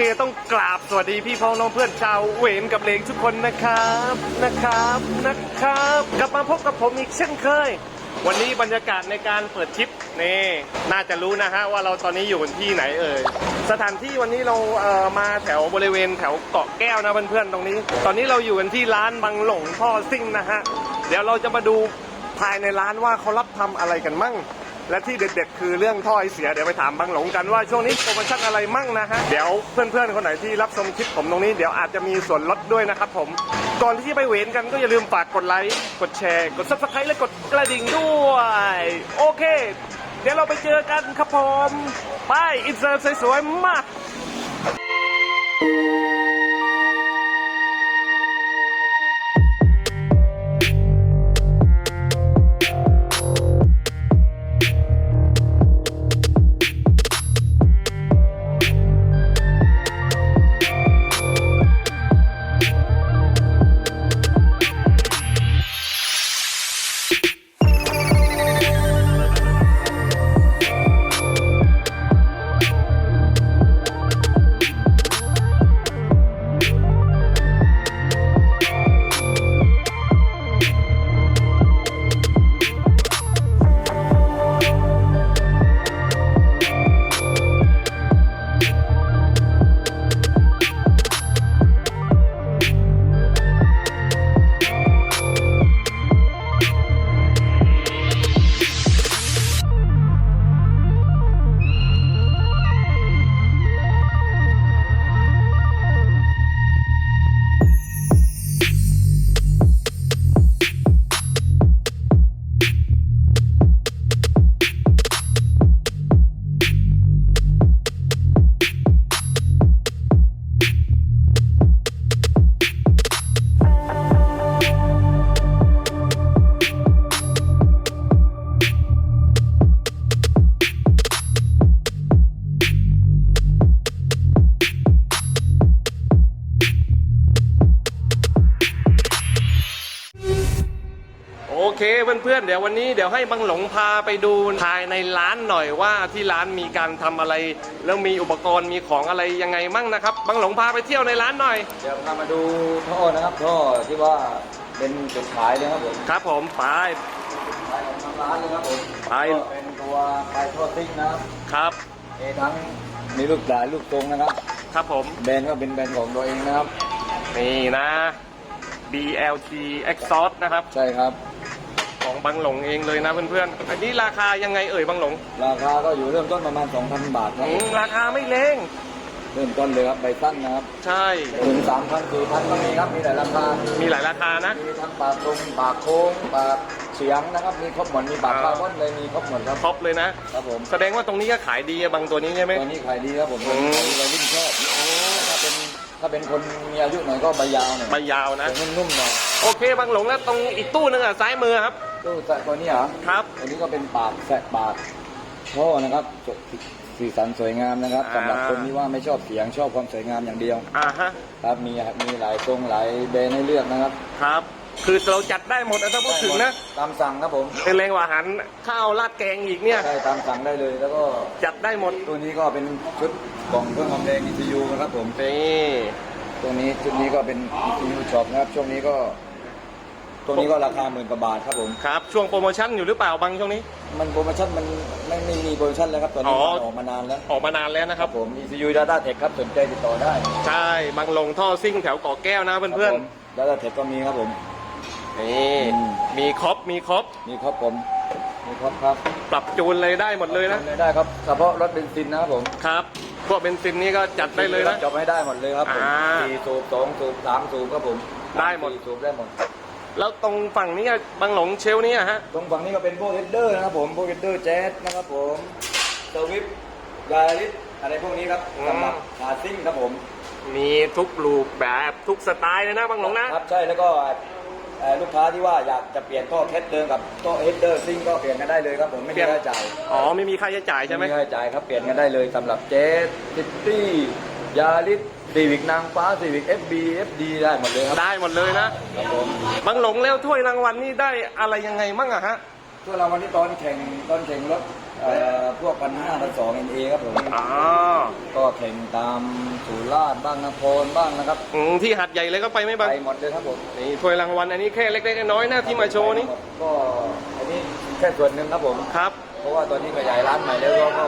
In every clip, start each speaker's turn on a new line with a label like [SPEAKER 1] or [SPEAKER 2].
[SPEAKER 1] เคต้องกราบสวัสดีพี่พ้องน้องเพื่อนชาวเวนกับเลงทุกคนนะครับนะครับนะครับ กลับมาพบกับผมอีกเช่นเคย วันนี้บรรยากาศในการเปิดทริปนี่น่าจะรู้นะฮะว่าเราตอนนี้อยู่กันที่ไหนเอ่ยสถานที่วันนี้เราเอ่อมาแถวบริเวณแถวเกาะแก้วนะเพื่อนๆตรงนี้ ตอนนี้เราอยู่กันที่ร้านบังหลงท่อซิ่งนะฮะเดี๋ยวเราจะมาดูภายในร้านว่าเขารับทำอะไรกันมั่ง และที่เด็ดๆ คือเรื่องท่อไอเสียเดี๋ยวไปถามบังหลงกันว่าช่วงนี้โปรโมชั่นอะไรมั่งนะฮะเดี๋ยวเพื่อนๆคนไหนที่รับชมคลิปผมตรงนี้เดี๋ยวอาจจะมีส่วนลดด้วยนะครับผมก่อนที่จะไปเวนกันก็อย่าลืมฝากกดไลค์กดแชร์กดซับสไครต์และกดกระดิ่งด้วย โอเค เดี๋ยวเราไปเจอกันครับผมไปอินเสิร์ตสวยๆมากโอ ยววันนี้เดี๋ยวให้บังหลงพาไปดูภายในร้านหน่อยว่าที่ร้านมีการทำอะไร แล้วมีอุปกรณ์มีของอะไรยังไงมั่งนะครับบังหลงพาไปเที่ยวในร้านหน่อย
[SPEAKER 2] เดี๋ยวพามาดูท่อนะครับท่อที่ว่าเป็นจุดขายเลยครับผม
[SPEAKER 1] ครับ ผมไป
[SPEAKER 2] ขายของทางร้านเลยครับผม
[SPEAKER 1] ไป
[SPEAKER 2] ก็เป็นตัวปลายท่อซิ่งนะครับ
[SPEAKER 1] ครับ
[SPEAKER 2] มีทั้งมีลูกหลายลูกตรงนะครับ
[SPEAKER 1] ครับผม
[SPEAKER 2] แบรนด์ก็เป็นแบรนด์ของตัวเองนะครับ
[SPEAKER 1] นี่นะ BLT Exhaust นะครับ
[SPEAKER 2] ใช่ครับ
[SPEAKER 1] ของบังหลงเองเลยนะเพื่อนๆ อันนี้ราคายังไงเอ่ยบังหลง
[SPEAKER 2] ราคาก็อยู่เริ่มต้นประมาณ 2,000 บาทครับ
[SPEAKER 1] อืมราคาไม่แรง
[SPEAKER 2] เริ่มต้นเลยครับใบสั้นนะครับ
[SPEAKER 1] ใช่
[SPEAKER 2] ถึง3,000 4,000ก็มีครับ มีหลายราคา
[SPEAKER 1] มีหลายราคานะ
[SPEAKER 2] มีทั้งปากตรงปากโค้งปากเฉียงนะครับ มีครบหมด มีปาก
[SPEAKER 1] อ่า
[SPEAKER 2] คาร์บอนเลย มีครบหมดครับ
[SPEAKER 1] ครบเลยนะ
[SPEAKER 2] ครับผม
[SPEAKER 1] แสดงว่าตรงนี้ก็ขายดีอะบางตัวนี้ใช่ไหม
[SPEAKER 2] ตัวนี้ขายดีครับผม
[SPEAKER 1] อืม
[SPEAKER 2] ตัวนี้วัยรุ่นชอบถ้าเป็นถ้าเป็นคนมีอายุหน่อยก็ใบยาวหน่อย
[SPEAKER 1] ใบยาวนะ
[SPEAKER 2] ตัวนุ่มๆหน่อย
[SPEAKER 1] โอเคบังหลงแล้วตรงอีกตู้นึงอะซ้ายมือครับ
[SPEAKER 2] ตู้แต่ตัวนี้เหรอ
[SPEAKER 1] ครับ
[SPEAKER 2] ตัวนี้ก็เป็นปากแสะปากท่อนะครับจบสีสันสวยงามนะครับ
[SPEAKER 1] อ่า
[SPEAKER 2] สำหรับคนที่ว่าไม่ชอบเสียงชอบความสวยงามอย่างเดียว
[SPEAKER 1] อ่าฮะ
[SPEAKER 2] ครับมีมีหลายทรงหลายแบรนด์ให้เลือกนะครับ
[SPEAKER 1] ครับ คือเราจัดได้หมดอะถ้าพูดถึงนะ
[SPEAKER 2] ตามสั่งครับผม
[SPEAKER 1] เป็นแรงกว่าอาหารข้าวราดแกงอีกเนี่ย
[SPEAKER 2] ใช่ตามสั่งได้เลย แล้วก็
[SPEAKER 1] จัดได้หมด
[SPEAKER 2] ตัวนี้ก็เป็นชุดกล่องเครื่องความแรง ECU นะครับผม
[SPEAKER 1] นี่
[SPEAKER 2] ตัวนี้ชุดนี้ก็เป็น ECU Shop นะครับช่วงนี้ก็ ตัวนี้ก็ราคาหมื่นกว่าบาทครับผม
[SPEAKER 1] ครับ ช่วงโปรโมชั่นอยู่หรือเปล่าบางช่วงนี้
[SPEAKER 2] มันโปรโมชั่นมันไม่ไม่มีโปรโมชั่นแล้วครับตอนนี้
[SPEAKER 1] อ๋อ
[SPEAKER 2] มันออกมานานแล้ว
[SPEAKER 1] ออกมานานแล้วนะค
[SPEAKER 2] ค
[SPEAKER 1] รั
[SPEAKER 2] รับบผม ECU Data Tech ครับสนใจติดต่อได้
[SPEAKER 1] ใช่บางหลงท่อซิ่งแถวเกาะแก้วนะเพื่อน
[SPEAKER 2] ๆ Data Tech ก็มีครับผม
[SPEAKER 1] ๆนี่
[SPEAKER 2] อืม
[SPEAKER 1] มีครบมีครบ
[SPEAKER 2] มีครับผมมีครับครับ
[SPEAKER 1] ปรับจูนเลยได้หมดเลยนะ
[SPEAKER 2] ได้ครับเฉพาะรถเบนซินนะครับผม
[SPEAKER 1] ครับพวกเบนซินนี่ก็จัดได้เลยนะ
[SPEAKER 2] จบให้ได้หมดเลยครับผม
[SPEAKER 1] อ่า
[SPEAKER 2] สี่สูบสองสูบสามสูบครับผม
[SPEAKER 1] ได้หมด
[SPEAKER 2] สี่สูบได้หมด
[SPEAKER 1] แล้วตรงฝั่งนี้อะบางหลงเชลนี่อะฮะ
[SPEAKER 2] ตรงฝั่งนี้ก็เป็นพวกเฮดเดอร์นะครับผมพวกเฮดเดอร์แจ๊สนะครับผมสวิฟยาริสอะไรพวกนี้ครับ
[SPEAKER 1] อืม
[SPEAKER 2] สำหรับขาซิ่งครับผม
[SPEAKER 1] มีทุกรูปแบบทุกสไตล์เลยนะบางหลงนะ
[SPEAKER 2] ครับใช่แล้วก็เอ่อลูกค้าที่ว่าอยากจะเปลี่ยนท่อแคทเดิมกับท่อเฮดเดอร์ซิ่งก็เปลี่ยนกันได้เลยครับผมไม่
[SPEAKER 1] เปลี่
[SPEAKER 2] มี
[SPEAKER 1] ยน
[SPEAKER 2] ค่าใช้จ่าย
[SPEAKER 1] อ๋อไม่มีค่าใช้จ่ายใช่ไหม
[SPEAKER 2] ค่าใช้จ่ายครับเปลี่ยนกันได้เลยสำหรับเจสซิตี้ยาริส ซีวิกนางฟ้าซีวิกเอฟบีเอฟดีได้หมดเลยครับ
[SPEAKER 1] ได้หมดเลยนะ
[SPEAKER 2] ครับผม
[SPEAKER 1] บางหลงแล้วถ้วยรางวัลนี่ได้อะไรยังไงมั่งอะฮะ
[SPEAKER 2] ส่วนเราวันนี้ตอนแข่งตอนแข่งรถเอ่อพวกพันห้าพันสองเอ็นเอครับผม
[SPEAKER 1] อ๋อ
[SPEAKER 2] ก็แข่งตามสุราษฎร์บ้างนครบ้างนะครับ
[SPEAKER 1] อืมที่หัดใหญ่เลยก็ไปไหม่
[SPEAKER 2] ไป
[SPEAKER 1] บัง
[SPEAKER 2] หมดเลยครับผม
[SPEAKER 1] นี่ถ้วยรางวัลอันนี้แค่เล็กๆน้อยๆนะที่มาโชว์นี่
[SPEAKER 2] ก็อันนี้แค่ส่วนหนึ่งครับผม
[SPEAKER 1] ครับ
[SPEAKER 2] เพราะว่าตอนนี้ขยายร้านใหม่แล้วก็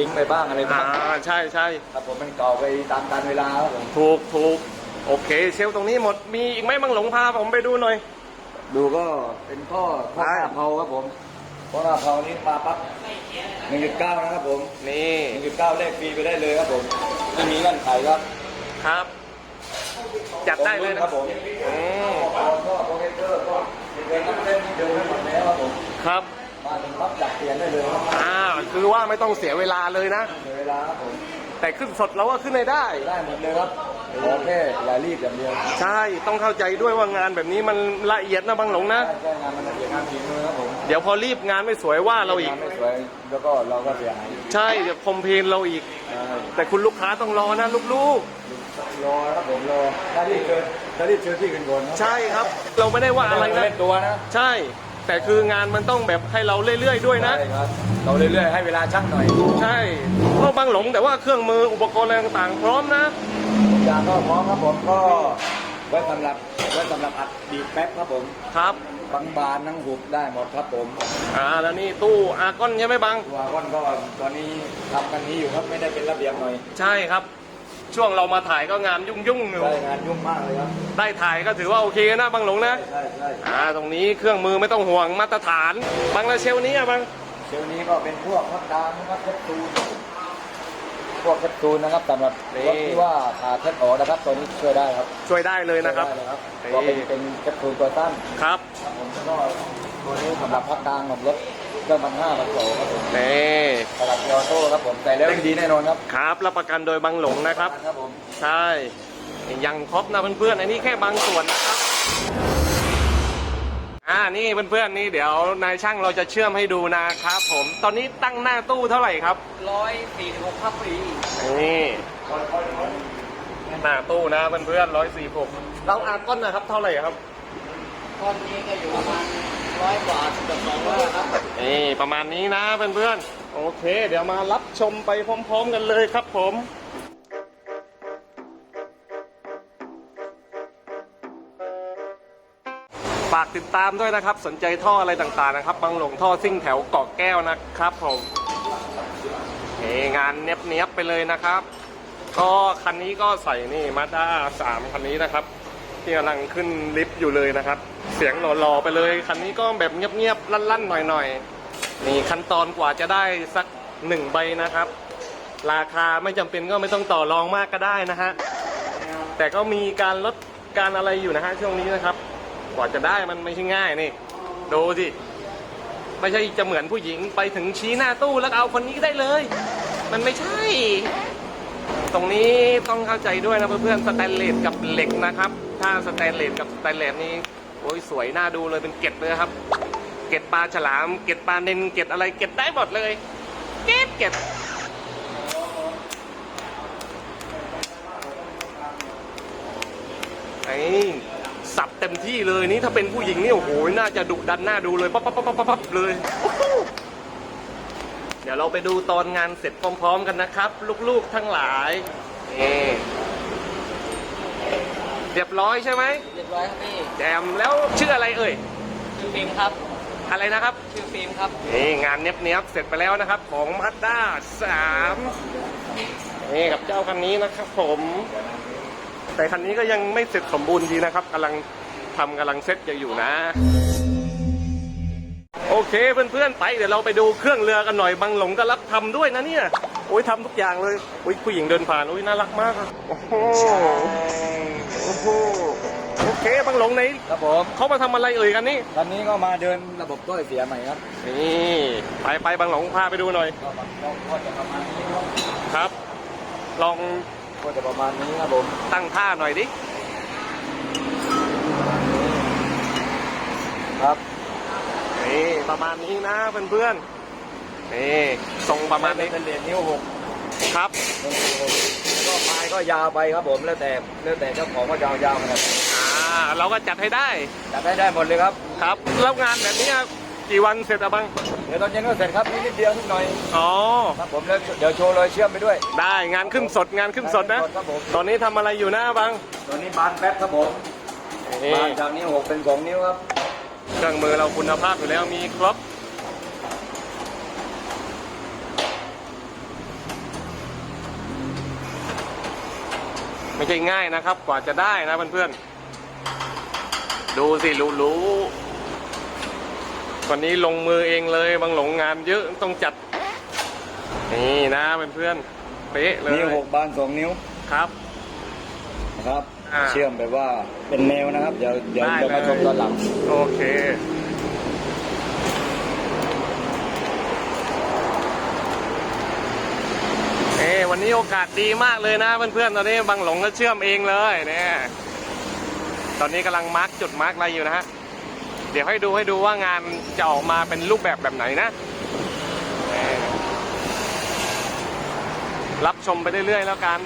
[SPEAKER 2] ทิ้งไปบ้างอะไร
[SPEAKER 1] อ่า
[SPEAKER 2] บ้าง
[SPEAKER 1] ใช่ใช่
[SPEAKER 2] ครับผมมันเก่าไปตามกาลเวลาครับผม
[SPEAKER 1] ถูกถูกโอเค เชลฟ์ตรงนี้หมดมีอีกไหมบังหลงพาผมไปดูหน่อย
[SPEAKER 2] ดูก็เป็นข้อข้อหน้า
[SPEAKER 1] ได้
[SPEAKER 2] เผาครับผมข้อหน้าเผานี้มาปั๊บหนึ่งจุดเก้านะครับผม
[SPEAKER 1] นี่
[SPEAKER 2] หนึ่งจุดเก้าเลขฟรีไปได้เลยครับผมไม่มีเงื่อนไขครับ
[SPEAKER 1] ครับ จัดได้เลยนะครับ
[SPEAKER 2] ผม
[SPEAKER 1] อืม
[SPEAKER 2] ก็โปรเกเตอร์ก็เดินเล่นเดินให้หมดแล้วครับผม
[SPEAKER 1] ครับ
[SPEAKER 2] มาถึงปั๊บจัดเปลี่ยนได้เลยครับ
[SPEAKER 1] อ่าคือว่าไม่ต้องเสียเวลาเลยนะ
[SPEAKER 2] เสียเวลาครับผม
[SPEAKER 1] แต่ขึ้นสดเราก็ขึ้นให้ได้
[SPEAKER 2] ได้หมดเลยครับขอแค่อย่ารีบอย่างเดียว
[SPEAKER 1] ใช่ต้องเข้าใจด้วยว่างานแบบนี้มันละเอียดนะบังหลงนะ
[SPEAKER 2] ใช่ใช่งานมันละเอียดงานฝีมือครับผม
[SPEAKER 1] เดี๋ยวพอรีบงานไม่สวยว่าเราอีก
[SPEAKER 2] งนไม่สวยแล้วก็เราก็เสียหาย
[SPEAKER 1] ใช่เดี๋ยวคอมเพลนเราอีก
[SPEAKER 2] ใช่
[SPEAKER 1] แต่คุณลูกค้าต้องรอนะลูก
[SPEAKER 2] รอครับผมรอถ้ารีบเชิญถ้ารีบเชิญที่กันก่อน
[SPEAKER 1] ๆใช่ครับ เราไม่ได้ว่าอะไรนะ
[SPEAKER 2] เล่นตัวนะ
[SPEAKER 1] ใช่ แต่คืองานมันต้องแบบให้เราเรื่อยๆด้วยนะ
[SPEAKER 2] ใช่ครับเราเรื่อยๆให้เวลาช่างหน่อย
[SPEAKER 1] ใช่เพราะบางหลงแต่ว่าเครื่องมืออุปกรณ์อะไรต่างๆพร้อมนะ
[SPEAKER 2] ทุกอย่างก็พร้อมครับผมก็ไว้สำหรับไว้สำหรับอัดบีบแป๊บครับผม
[SPEAKER 1] ครับ
[SPEAKER 2] บางบานทั้งหุบได้หมดครับผม
[SPEAKER 1] อ่าแล้วนี่ตู้อากอนใช่ไหมบัง
[SPEAKER 2] ตัวก้อนก็ตอนนี้ทำกันนี้อยู่ครับไม่ได้เป็นระเบียบหน่อย
[SPEAKER 1] ใช่ครับ ช่วงเรามาถ่ายก็งานยุ่งๆอยู่
[SPEAKER 2] ใช่งานยุ่งมากเลยครับ
[SPEAKER 1] ได้ถ่ายก็ถือว่าโอเคนะบางหลงนะ
[SPEAKER 2] ใช่ใช่
[SPEAKER 1] อ่าตรงนี้เครื่องมือไม่ต้องห่วงมาตรฐานบางละเชลนี้อะบาง
[SPEAKER 2] เดี๋ยวนี้ก็เป็นพวกพักดานนะครับแคปซูลพวกแคปซูลนะครับสำหรับรถที่ว่าผ่าแคปออกนะครับตัวนี้ช่วยได้ครับ
[SPEAKER 1] ช่วยได้เลยนะครับ
[SPEAKER 2] ช่วยได้เลยครับ
[SPEAKER 1] นี่
[SPEAKER 2] ก็เป็นเป็นแคปซูลตัวสั้น
[SPEAKER 1] ครับ
[SPEAKER 2] ครับผมแล้วก็ตัวนี้สำหรับพักกลางของรถ เครื่องพันห้าพันโครับผม
[SPEAKER 1] นี่
[SPEAKER 2] สำหรับยอโต้ครับผมแต่แล้วดีแน่นอนครับ
[SPEAKER 1] ครับรับประกันโดยบางหลงนะครับ
[SPEAKER 2] ครับผม
[SPEAKER 1] ใช่ยังครบนะเพื่อนๆอันนี้แค่บางส่วนนะครับอ่านี่เพื่อนๆนี่เดี๋ยวนายช่างเราจะเชื่อมให้ดูนะครับผมตอนนี้ตั้งหน้าตู้เท่าไหร่ครับ
[SPEAKER 2] ร้อยสี่สิบหกครับปี
[SPEAKER 1] นี่หน้าตู้นะเพื่อนๆร้อยสี่หกเราอาก้อนนะครับเท่าไหร่ครับ
[SPEAKER 2] ก้อนนี้ก็อยู่ประมาณ ร้อยกว่าเกือบสองร้อยครับ
[SPEAKER 1] นี่ประมาณนี้นะเพื่อนๆ โอเค เดี๋ยวมารับชมไปพร้อมๆกันเลยครับผมฝากติดตามด้วยนะครับ สนใจท่ออะไรต่างๆนะครับ บางหลงท่อซิ่งแถวเกาะแก้วนะครับผมเฮงานเนี้ยบๆไปเลยนะครับ ก็คันนี้ก็ใส่นี่มาด้าสามคันนี้นะครับ ที่กำลังขึ้นลิฟต์อยู่เลยนะครับ เสียงหล่อๆไปเลย คันนี้ก็แบบเงียบๆลั่นๆหน่อยๆนี่ขั้นตอนกว่าจะได้สักหนึ่งใบนะครับ ราคาไม่จำเป็นก็ไม่ต้องต่อรองมากก็ได้นะฮะแต่ก็มีการลดการอะไรอยู่นะฮะช่วงนี้นะครับ กว่าจะได้มันไม่ใช่ง่ายนี่ดูสิไม่ใช่จะเหมือนผู้หญิงไปถึงชี้หน้าตู้แล้วเอาคนนี้ได้เลย มันไม่ใช่ ตรงนี้ต้องเข้าใจด้วยนะเพื่อนๆสแตนเลสกับเหล็กนะครับ ถ้าสแตนเลสกับสแตนเลสนี่โอ้ยสวยน่าดูเลยเป็นเกล็ดเลยครับ เกล็ดปลาฉลาม เกล็ดปลาเนนเกล็ดอะไรเกล็ดได้หมดเลย เกล็ดเกล็ดไอ้สับเต็มที่เลยนี่ถ้าเป็นผู้หญิงนี่โอ้โหน่าจะดุดันน่าดูเลยปั๊บปั๊บปั๊บปั๊บปั๊บเลยโอ้โห เดี๋ยวเราไปดูตอนงานเสร็จพร้อม ๆ กันนะครับ ลูกๆทั้งหลายนี่เรียบร้อยใช่ไหม
[SPEAKER 2] เรียบร้อยครับพี่
[SPEAKER 1] แจมแล้วชื่ออะไรเอ่ย
[SPEAKER 2] ชื่อฟิล์มครับ
[SPEAKER 1] อะไรนะครับ
[SPEAKER 2] ชื่อฟิล์มครับ
[SPEAKER 1] นี่งานเนี้ยบๆเสร็จไปแล้วนะครับ ของมาด้าสามนี่กับเจ้าคันนี้นะครับผม แต่คันนี้ก็ยังไม่เสร็จสมบูรณ์ดีนะครับกำลังทำกำลังเซ็ตอยู่นะ โอเคเพื่อนๆไปเดี๋ยวเราไปดูเครื่องเรือกันหน่อยบางหลงก็รับทำด้วยนะเนี่ยโอ้ยทำทุกอย่างเลยโอ้ยผู้หญิงเดินผ่านโอ้ยน่ารักมากอะโอ้โหโอ้โหโอเคบางหลงไหน
[SPEAKER 2] ครับผม
[SPEAKER 1] เขามาทำอะไรเอ่ยกันนี่
[SPEAKER 2] ตอนนี้ก็มาเดินระบบต้อยเสียใหม่ครับ
[SPEAKER 1] นี่ไปไปบางหลงพาไปดูหน่อย
[SPEAKER 2] ก็ก็จะประมาณนี้ครับ
[SPEAKER 1] ครับ ลอง
[SPEAKER 2] ก็จะประมาณนี้ครับผม
[SPEAKER 1] ตั้งท่าหน่อยดิ
[SPEAKER 2] ครับ
[SPEAKER 1] นี่ประมาณนี้นะเพื่อนๆนี่ทรงประมาณนี้
[SPEAKER 2] เป็นเหรียญนิ้วหก
[SPEAKER 1] ครับ
[SPEAKER 2] ก็ปลายก็ยาวไปครับผมแล้วแต่แล้วแต่เจ้าของว่าจะเอายาวขนาดไหน
[SPEAKER 1] อ่าเราก็จัดให้ได้
[SPEAKER 2] จัดได้ได้หมดเลยครับ
[SPEAKER 1] ครับแล้วงานแบบนี้กี่วันเสร็จอะบัง
[SPEAKER 2] เดี๋ยวตอนเย็นก็เสร็จครับนี่นิดเดียวนิดหน่อย
[SPEAKER 1] อ๋อ
[SPEAKER 2] ครับผมแล้วเดี๋ยวโชว์รอยเชื่อมไปด้วย
[SPEAKER 1] ได้งานขึ้นสดงานขึ้นสดนะ
[SPEAKER 2] ครับผม
[SPEAKER 1] ตอนนี้ทำอะไรอยู่นะบัง
[SPEAKER 2] ตอนนี้บานแป๊บครับผม
[SPEAKER 1] นี่
[SPEAKER 2] บานจากนิ้วหกเป็นสองนิ้วครับ
[SPEAKER 1] เครื่องมือเราคุณภาพอยู่แล้วมีครบไม่ใช่ง่ายนะครับ กว่าจะได้นะเพื่อนๆ ดูสิรู้รู้วันนี้ลงมือเองเลยบางหลงงานเยอะต้องจัด นี่นะเพื่อนๆเป๊ะเลย
[SPEAKER 2] นิ้วหกบานสองนิ้ว
[SPEAKER 1] ครับ
[SPEAKER 2] นะครับ
[SPEAKER 1] อ่า
[SPEAKER 2] เชื่อมแบบว่าเป็นแนวนะครับ เดี๋ยวเดี๋ยว
[SPEAKER 1] ได้
[SPEAKER 2] เดี๋ยวมา
[SPEAKER 1] เลย
[SPEAKER 2] ชมตอนหลัง
[SPEAKER 1] โอเค เอ้วันนี้โอกาสดีมากเลยนะเพื่อนๆ ตอนนี้บังหลงก็เชื่อมเองเลยเนี่ย ตอนนี้กำลังมาร์กจุดมาร์กอะไรอยู่นะฮะ เดี๋ยวให้ดูให้ดูว่างานจะออกมาเป็นรูปแบบแบบไหนนะเอ่อรับชมไปเรื่อยๆแล้วกัน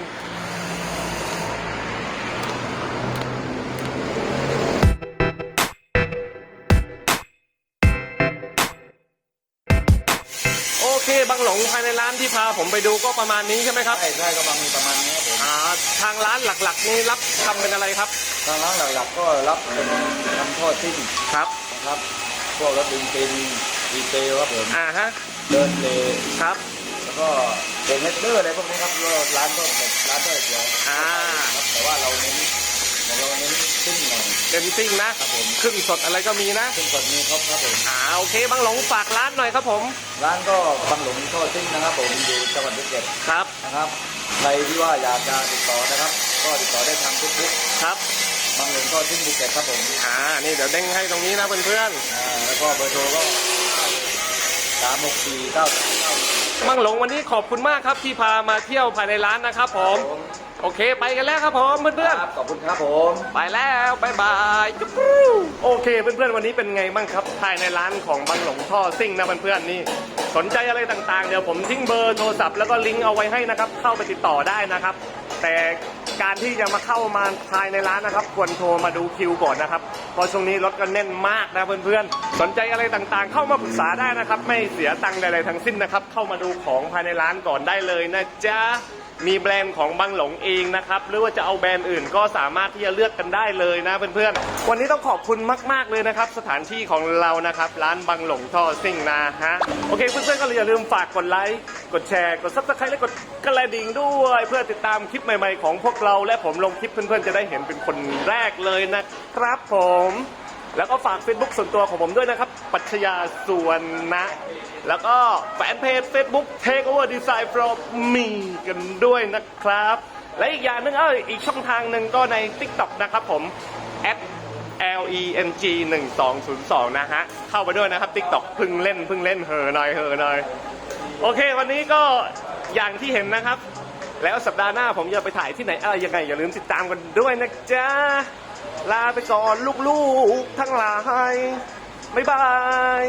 [SPEAKER 1] โอเคบังหลงภายในร้านที่พาผมไปดูก็ประมาณนี้ใช่ไหมครับ
[SPEAKER 2] ใช่ใช่ก็บางมีประมาณนี้ครับผม
[SPEAKER 1] อ่าทางร้านหลักๆนี่รับทำเป็นอะไรครับ
[SPEAKER 2] ทางร้านหลักๆก็รับเป็นทำทอดทิ้ง
[SPEAKER 1] ครับ
[SPEAKER 2] นะครับพวกรถดินเป็นดีเทลครับผม
[SPEAKER 1] อ่าฮะ
[SPEAKER 2] เดินเล
[SPEAKER 1] ครับ
[SPEAKER 2] แล้วก็เด็กเมดเดอร์อะไรพวกนี้ครับก็ร้านก็แบบร้านก็เดียว
[SPEAKER 1] อ่า
[SPEAKER 2] ครับแต่ว่าเราเน้น ของเราเน้นขึ้นหน่อย
[SPEAKER 1] เดนซิ่งนะ
[SPEAKER 2] ครับผม
[SPEAKER 1] ขึ้นสดอะไรก็มีนะ
[SPEAKER 2] ขึ้นกดมีครบครับผม
[SPEAKER 1] อ่าโอเคบังหลงฝากร้านหน่อยครับผม
[SPEAKER 2] ร้านก็บังหลงทอดทิ้งนะครับผมอยู่จังหวัดภูเก็ต
[SPEAKER 1] ครับ
[SPEAKER 2] นะครับใครที่ว่าอยากจะติดต่อนะครับ ก็ติดต่อได้ทางเฟซบุ๊ก
[SPEAKER 1] ครับ
[SPEAKER 2] บางหลงทอดทิ้งภูเก็ตครับผม
[SPEAKER 1] อ่านี่เดี๋ยวเด้งให้ตรงนี้นะเพื่อน
[SPEAKER 2] อ่าแล้วก็เบอร์โทรก็สามหกสี่เก้าสามเก้า
[SPEAKER 1] ๆบังหลงวันนี้ขอบคุณมากครับที่พามาเที่ยวภายในร้านนะครับผม โอเคไปกันแล้วครับผมเพื่อน
[SPEAKER 2] ครับขอบคุณครับผม
[SPEAKER 1] ๆไปแล้วบายบายจุ๊บกรูโอเคเพื่อนๆวันนี้เป็นไงบ้างครับภายในร้านของบังหลงท่อซิ่งนะเพื่อนๆนี่ สนใจอะไรต่างๆ เดี๋ยวผมทิ้งเบอร์โทรศัพท์แล้วก็ลิงก์เอาไว้ให้นะครับ เข้าไปติดต่อได้นะครับ แต่การที่จะมาเข้ามาภายในร้านนะครับควรโทรมาดูคิวก่อนนะครับเพราะช่วงนี้รถก็แน่นมากนะเพื่อนๆสนใจอะไรต่างๆ เข้ามาปรึกษาได้นะครับ ไม่เสียตังค์ใดๆทั้งสิ้นนะครับ เข้ามาดูของภายในร้านก่อนได้เลยนะจ๊ะ มีแบรนด์ของบังหลงเองนะครับ หรือว่าจะเอาแบรนด์อื่นก็สามารถที่จะเลือกกันได้เลยนะเพื่อนๆ วันนี้ต้องขอบคุณมากๆเลยนะครับ สถานที่ของเรานะครับ ร้านบังหลงท่อซิ่งนะฮะ โอเค เพื่อนๆก็อย่าลืมฝากกดไลค์กดแชร์ กดซับสไครต์และกดกระดิ่งด้วย เพื่อติดตามคลิปใหม่ๆของพวกเราและผมลงคลิปเพื่อนๆจะได้เห็นเป็นคนแรกเลยนะครับผม แล้วก็ฝาก Facebook ส่วนตัวของผมด้วยนะครับ ปัชญาสุวรรณะ แล้วก็แฟนเพจ Facebook Take Over Design from Me กันด้วยนะครับ และอีกอย่างหนึงเอออีกช่องทางหนึ่งก็ใน TikTok นะครับผม L E N G 1 2 0 2 นะฮะ เข้าไปด้วยนะครับ TikTok พึ่งเล่นพึ่งเล่นเหอหน่อยเหอหน่อย โอเค วันนี้ก็อย่างที่เห็นนะครับ แล้วสัปดาห์หน้าผมจะไปถ่ายที่ไหนอะไรยังไง อย่าลืมติดตามกันด้วยนะจ๊ะ ลาไปก่อนลูกๆ ทั้งหลาย บ๊ายบาย